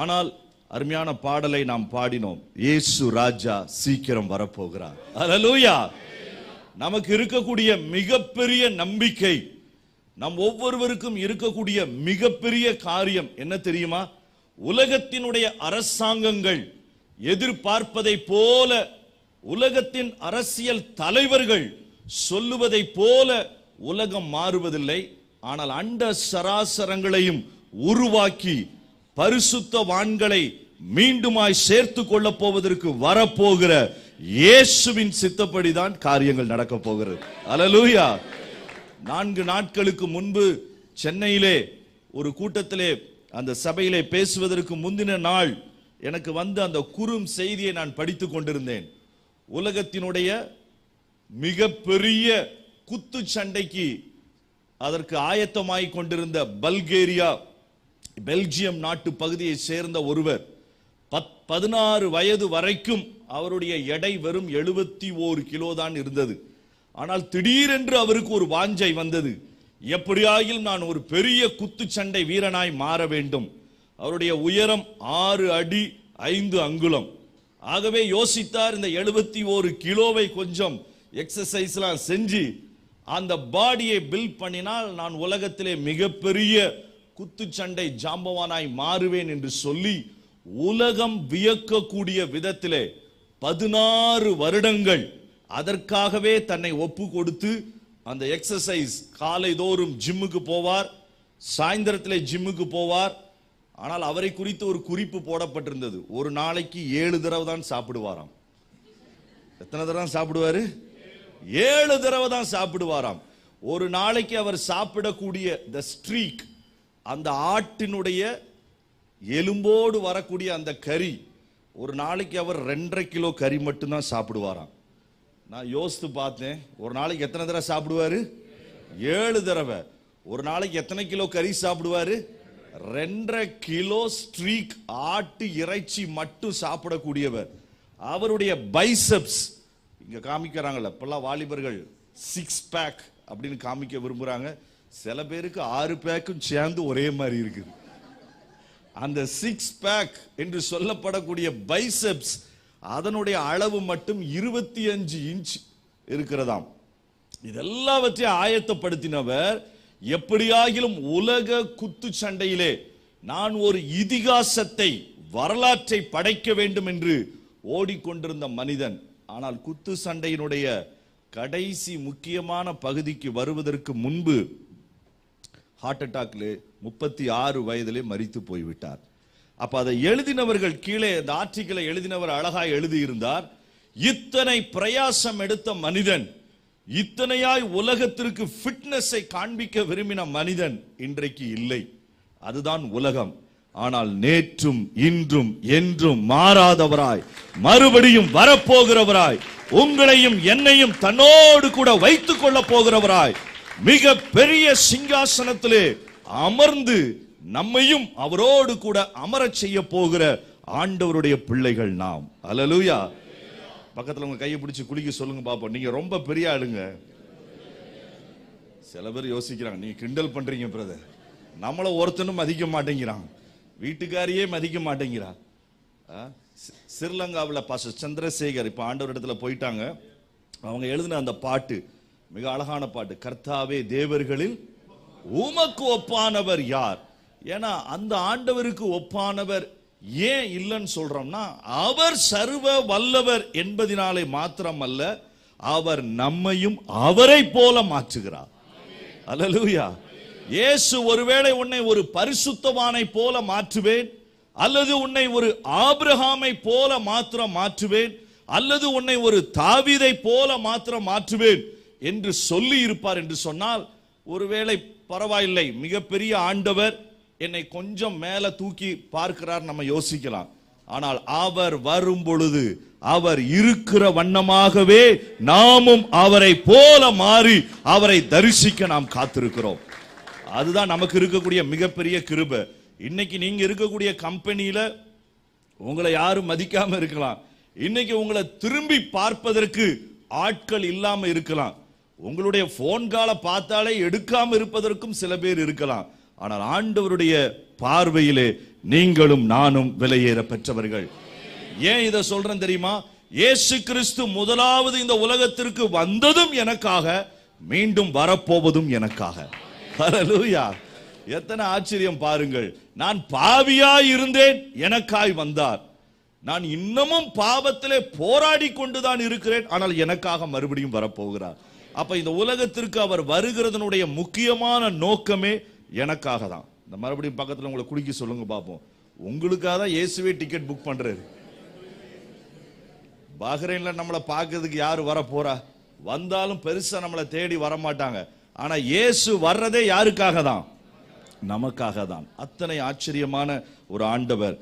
ஆனால் அருமையான பாடலை நாம் பாடினோம். இயேசு ராஜா சீக்கிரம் வரப்போகிறார். அலலூயா நமக்கு இருக்கக்கூடிய மிகப்பெரிய நம்பிக்கை நம் ஒவ்வொருவருக்கும் இருக்கக்கூடிய மிகப்பெரிய காரியம் என்ன தெரியுமா? உலகத்தினுடைய அரசாங்கங்கள் எதிர்பார்ப்பதை போல உலகத்தின் அரசியல் தலைவர்கள் சொல்லுவதை போல உலகம் மாறுவதில்லை. ஆனால் அண்ட சராசரங்களையும் உருவாக்கி பரிசுத்த வான்களை மீண்டுமாய் சேர்த்து கொள்ள போவதற்கு வரப்போகிற இயேசுவின் சித்தப்படிதான் காரியங்கள் நடக்க போகிறது. அலலூயா நான்கு நாட்களுக்கு முன்பு சென்னையிலே ஒரு கூட்டத்திலே அந்த சபையிலே பேசுவதற்கு முந்தின நாள் எனக்கு வந்து அந்த குறும் செய்தியை நான் படித்துக் கொண்டிருந்தேன். உலகத்தினுடைய மிகப்பெரிய குத்து சண்டைக்கு அதற்கு ஆயத்தமாய் கொண்டிருந்த பல்கேரியா பெல்ஜியம் நாட்டு பகுதியை சேர்ந்த ஒருவர் பத் பதினாறு வயது வரைக்கும் அவருடைய எடை வெறும் எழுபத்தி ஓரு கிலோ தான் இருந்தது. ஆனால் திடீரென்று அவருக்கு ஒரு வாஞ்சை வந்தது. எப்படியாகிலும் நான் ஒரு பெரிய குத்துச்சண்டை வீரனாய் மாற வேண்டும். அவருடைய உயரம் ஆறு அடி ஐந்து அங்குலம். ஆகவே யோசித்தார் இந்த எழுபத்தி ஓரு கிலோவை கொஞ்சம் எக்ஸசைஸ்லாம் செஞ்சு அந்த பாடியை பில்ட் பண்ணினால் நான் உலகத்திலே மிகப்பெரிய குத்துச்சண்டை ஜாம்பவானாய் மாறுவேன் என்று சொல்லி உலகம் வியக்கக்கூடிய விதத்திலே பதினாறு வருடங்கள் அதற்காகவே தன்னை ஒப்பு கொடுத்து அந்த எக்ஸசைஸ் காலை தோறும் ஜிம்முக்கு போவார் சாயந்தரத்தில் ஜிம்முக்கு போவார். ஆனால் அவரை குறித்து ஒரு குறிப்பு போடப்பட்டிருந்தது. ஒரு நாளைக்கு ஏழு தடவை தான் சாப்பிடுவாராம். எத்தனை தடவை சாப்பிடுவார் சாப்பிடுவாரு? ஏழு தடவை தான் சாப்பிடுவாராம். ஒரு நாளைக்கு அவர் சாப்பிடக்கூடிய த ஸ்ட்ரீக் அந்த ஆட்டினுடைய எலும்போடு வரக்கூடிய அந்த கறி ஒரு நாளைக்கு அவர் ரெண்டரை கிலோ கறி மட்டும்தான் சாப்பிடுவாராம். நான் யோசித்து பார்த்தேன் ஒரு நாளைக்கு எத்தனை தடவை சாப்பிடுவாரு? ஏழு தடவை. ஒரு நாளைக்கு எத்தனை கிலோ கறி சாப்பிடுவாரு? ரெண்டரை கிலோ ஸ்ட்ரீக் ஆட்டு இறைச்சி மட்டும் சாப்பிடக்கூடியவர். அவருடைய பைசப்ஸ் இங்கே காமிக்கிறாங்கள்ல இப்போல்லாம் வாலிபர்கள் சிக்ஸ் பேக் அப்படின்னு காமிக்க விரும்புகிறாங்க சில பேருக்கு ஆறு பேக்கும் சேர்ந்து ஒரே மாதிரி இருக்குது. அந்த சிக்ஸ் பேக் என்று சொல்லப்படக்கூடிய பைசெப்ஸ் அதனுடைய அளவு மட்டும் இருபத்தி அஞ்சு இன்ச் இருக்கிறதாம். இதெல்லாவற்றையும் ஆயத்தப்படுத்தினவர் எப்படியாகிலும் உலக குத்து சண்டையிலே நான் ஒரு இதிகாசத்தை வரலாற்றை படைக்க வேண்டும் என்று ஓடிக்கொண்டிருந்த மனிதன். ஆனால் குத்து சண்டையினுடைய கடைசி முக்கியமான பகுதிக்கு வருவதற்கு முன்பு ஹார்ட் அட்டாக்ல முப்பத்தி ஆறு வயதிலே மறித்து போய்விட்டார். அப்ப அதை எழுதினவர்கள் கீழே அந்த ஆர்டிக்கலை எழுதினவர் அழகாய் எழுதியிருந்தார் இத்தனை பிரயாசம் எடுத்த மனிதன் இத்தனையாய் உலகத்திற்கு ஃபிட்னஸை காண்பிக்க விரும்பின மனிதன் இன்றைக்கு இல்லை. அதுதான் உலகம். ஆனால் நேற்றும் இன்றும் என்றும் மாறாதவராய் மறுபடியும் வரப்போகிறவராய் உங்களையும் என்னையும் தன்னோடு கூட வைத்துக் கொள்ள போகிறவராய் மிக பெரிய சிங்காசனத்திலே அமர்ந்து நம்மையும் அவரோடு கூட அமரச் செய்ய போகிற ஆண்டவருடைய பிள்ளைகள் நாம். அலலூயா பக்கத்தில் உங்க கையை பிடிச்சி குளிக்க சொல்லுங்க பாப்போம். நீங்க ரொம்ப பெரிய ஆளுங்க. சில பேர் யோசிக்கிறாங்க நீங்க கிண்டல் பண்றீங்க பிரதர் நம்மளை ஒருத்தனும் மதிக்க மாட்டேங்கிறான். வீட்டுக்காரியே மதிக்க மாட்டேங்கிறா ஆ? பாச சந்திரசேகர் இப்போ ஆண்டவர் இடத்துல போயிட்டாங்க. அவங்க எழுதின அந்த பாட்டு மிக அழகான பாட்டு. கர்த்தாவே தேவர்களில் உமக்கு ஒப்பானவர் யார்? ஏன்னா அந்த ஆண்டவருக்கு ஒப்பானவர் ஏன் இல்லைன்னு சொல்றோம்னா அவர் சர்வ வல்லவர் என்பதினாலே மாத்திரம் அல்ல அவர் நம்மையும் அவரை போல மாற்றுகிறார். அலலூயா இயேசு ஒருவேளை உன்னை ஒரு பரிசுத்தவானை போல மாற்றுவேன் அல்லது உன்னை ஒரு ஆபிரகாமை போல மாத்திரம் மாற்றுவேன் அல்லது உன்னை ஒரு தாவிதை போல மாத்திரம் மாற்றுவேன் என்று சொல்லி இருப்பார் என்று சொன்னால் ஒருவேளை பரவாயில்லை மிகப்பெரிய ஆண்டவர் என்னை கொஞ்சம் மேலே தூக்கி பார்க்கிறார் நம்ம யோசிக்கலாம். ஆனால் அவர் வரும் பொழுது அவர் இருக்கிற வண்ணமாகவே நாமும் அவரை போல மாறி அவரை தரிசிக்க நாம் காத்திருக்கிறோம். அதுதான் நமக்கு இருக்கக்கூடிய மிகப்பெரிய கிருபை. இன்னைக்கு நீங்க இருக்கக்கூடிய கம்பெனியில உங்களை யாரும் மதிக்காம இருக்கலாம். இன்னைக்கு உங்களை திரும்பி பார்ப்பதற்கு ஆட்கள் இல்லாம இருக்கலாம். உங்களுடைய போன் காலை பார்த்தாலே எடுக்காம இருப்பதற்கும் சில பேர் இருக்கலாம். ஆனால் ஆண்டவருடைய பார்வையிலே நீங்களும் நானும் விலையேற பெற்றவர்கள். ஏன் இதை சொல்றேன் தெரியுமா? இயேசு கிறிஸ்து முதலாவது இந்த உலகத்திற்கு வந்ததும் எனக்காக மீண்டும் வரப்போவதும் எனக்காக. ஹalleluya எத்தனை ஆச்சரியம் பாருங்கள். நான் பாவியாய் இருந்தேன் எனக்காய் வந்தார். நான் இன்னமும் பாவத்திலே போராடி கொண்டுதான் இருக்கிறேன் ஆனால் எனக்காக மறுபடியும் வரப்போகிறார். அப்ப இந்த உலகத்திற்கு அவர் வருகிறதனுடைய முக்கியமான நோக்கமே எனக்காக தான். இந்த மறுபடியும் பக்கத்தில் உங்களை குடிக்க சொல்லுங்க பார்ப்போம் உங்களுக்காக தான் இயேசுவே டிக்கெட் புக் பண்றாரு. பஹ்ரைனில் நம்மளை பார்க்கறதுக்கு யார் வர போறா வந்தாலும் பெருசாக நம்மளை தேடி வர மாட்டாங்க இயேசு வர்றதே யாருக்காக தான்? நமக்காக தான். அத்தனை ஆச்சரியமான ஒரு ஆண்டவர்.